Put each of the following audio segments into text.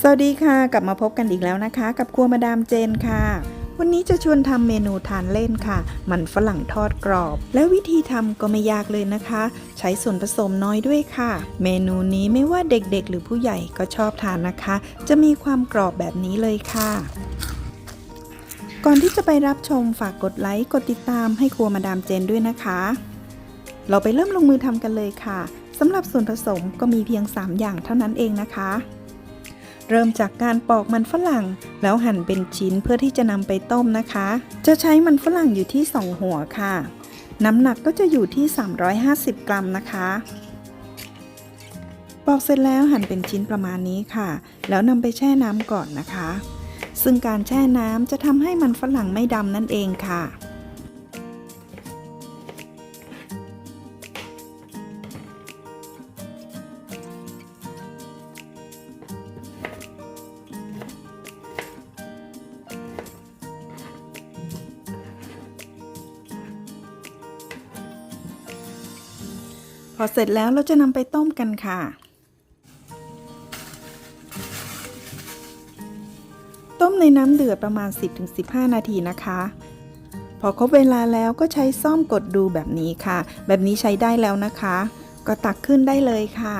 สวัสดีค่ะ กลับมาพบกันอีกแล้วนะคะ กับครัวมาดามเจนค่ะ วันนี้จะชวนทำเมนูทานเล่นค่ะ มันฝรั่งทอดกรอบ และวิธีทำก็ไม่ยากเลยนะคะ ใช้ส่วนผสมน้อยด้วยค่ะ เมนูนี้ไม่ว่าเด็กๆ หรือผู้ใหญ่ก็ชอบทานนะคะ จะมีความกรอบแบบนี้เลยค่ะก่อนที่จะไปรับชมฝากกดไลค์กดติดตามให้ครัวมาดามเจนด้วยนะคะ เราไปเริ่มลงมือทำกันเลยค่ะสำหรับส่วนผสมก็มีเพียง 3 อย่างเท่านั้นเองนะคะ เริ่มจากการปอกมันฝรั่ง แล้วหั่นเป็นชิ้นเพื่อที่จะนำไปต้มนะคะ จะใช้มันฝรั่งอยู่ที่ 2 หัวค่ะ น้ำหนักก็จะอยู่ที่ 350 กรัมนะคะปอกเสร็จแล้วหั่นเป็นชิ้นประมาณนี้ค่ะ แล้วนำไปแช่น้ำก่อนนะคะ ซึ่งการแช่น้ำจะทำให้มันฝรั่งไม่ดำนั่นเองค่ะ พอเสร็จแล้วเราจะนำไปต้มกันค่ะ ต้มในน้ำเดือดประมาณ 10-15 นาทีนะคะ พอครบเวลาแล้วก็ใช้ซ่อมกดดูแบบนี้ค่ะ แบบนี้ใช้ได้แล้วนะคะ ก็ตักขึ้นได้เลยค่ะ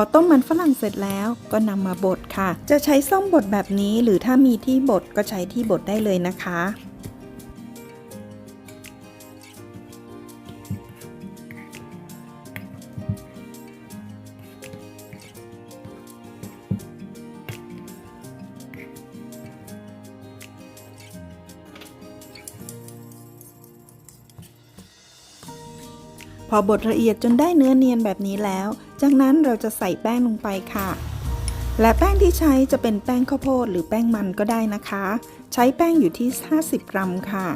อต้มมันฝรั่งเสร็จแล้วก็นำมาบดค่ะ จะใช้ส้อมบดแบบนี้หรือถ้ามีที่บดก็ใช้ที่บดได้เลยนะคะ พอบดละเอียดจนได้เนื้อเนียนแบบนี้แล้ว จากนั้นเราจะใส่แป้งลงไปค่ะ และแป้งที่ใช้จะเป็นแป้งข้าวโพดหรือแป้งมันก็ได้นะคะ ใช้แป้งอยู่ที่ 50 กรัมค่ะ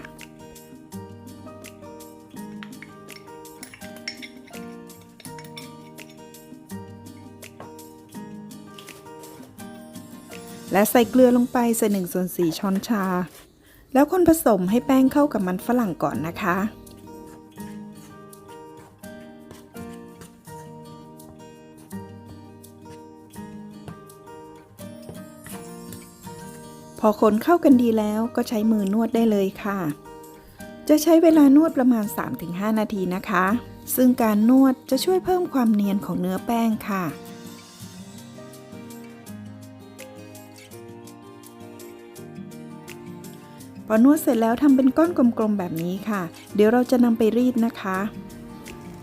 และใส่เกลือลงไปใส่1ส่วน4ช้อนชา แล้วคนผสมให้แป้งเข้ากับมันฝรั่งก่อนนะคะ พอคนเข้ากันดีแล้วก็ใช้มือนวดได้เลยค่ะ จะใช้เวลานวดประมาณ 3-5 นาทีนะคะ ซึ่งการนวดจะช่วยเพิ่มความเนียนของเนื้อแป้งค่ะพอนวดเสร็จแล้วทำเป็นก้อนกลมๆแบบนี้ค่ะ เดี๋ยวเราจะนำไปรีดนะคะ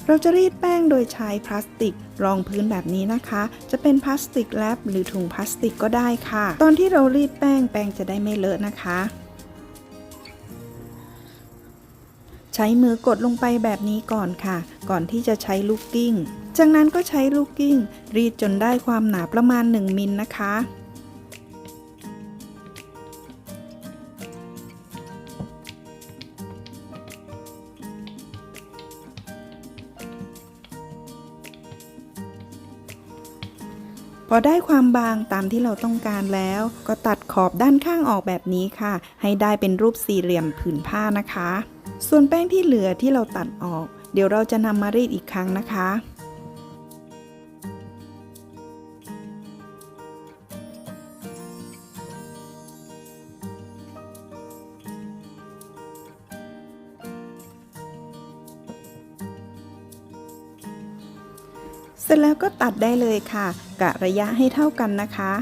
เราจะรีดแป้งโดยใช้พลาสติก รองพื้นแบบนี้นะคะ จะเป็นพลาสติกแรปหรือถุงพลาสติกก็ได้ค่ะ ตอนที่เรารีดแป้งแป้งจะได้ไม่เลอะนะคะ ใช้มือกดลงไปแบบนี้ก่อนค่ะ ก่อนที่จะใช้ลูกกิ้ง จากนั้นก็ใช้ลูกกิ้ง รีดจนได้ความหนาประมาณ 1มิลนะคะ พอได้ความบางตามที่เราต้องการแล้ว ก็ตัดขอบด้านข้างออกแบบนี้ค่ะ ให้ได้เป็นรูปสี่เหลี่ยมผืนผ้านะคะ ส่วนแป้งที่เหลือที่เราตัดออก เดี๋ยวเราจะนำมารีดอีกครั้งนะคะ เสร็จแล้วก็ตัดได้เลยค่ะ กะระยะให้เท่ากันนะคะ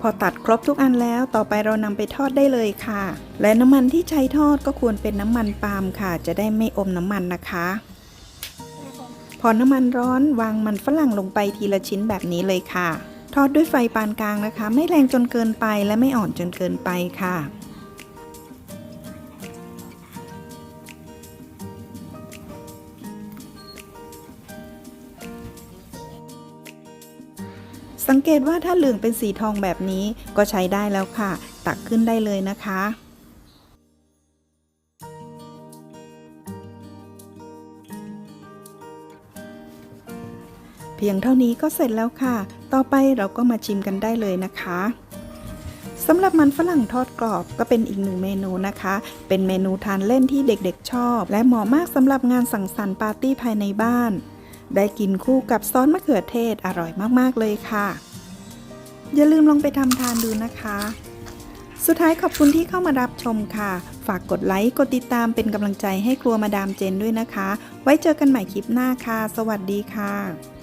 พอตัดครบทุกอันแล้วต่อไปเรานำไปทอดได้เลยค่ะ และน้ำมันที่ใช้ทอดก็ควรเป็นน้ำมันปาล์มค่ะ จะได้ไม่อมน้ำมันนะคะ พอน้ำมันร้อนวางมันฝรั่งลงไปทีละชิ้นแบบนี้เลยค่ะ ทอดด้วยไฟปานกลางนะคะ ไม่แรงจนเกินไปและไม่อ่อนจนเกินไปค่ะสังเกตว่าถ้าเหลืองเป็นสีทองแบบนี้ก็ใช้ได้แล้วค่ะ ตักขึ้นได้เลยนะคะ เพียงเท่านี้ก็เสร็จแล้วค่ะ ต่อไปเราก็มาชิมกันได้เลยนะคะสำหรับมันฝรั่งทอดกรอบก็เป็นอีกหนึ่งเมนูนะคะ เป็นเมนูทานเล่นที่เด็กๆชอบ และเหมาะมากสำหรับงานสังสรรค์ปาร์ตี้ภายในบ้าน ได้กินคู่กับซอสมะเขือเทศอร่อยมากๆเลยค่ะ อย่าลืมลองไปทำทานดูนะคะ สุดท้ายขอบคุณที่เข้ามารับชมค่ะ ฝากกดไลค์ กดติดตามเป็นกำลังใจให้ครัวมาดามเจนด้วยนะคะ ไว้เจอกันใหม่คลิปหน้าค่ะ สวัสดีค่ะ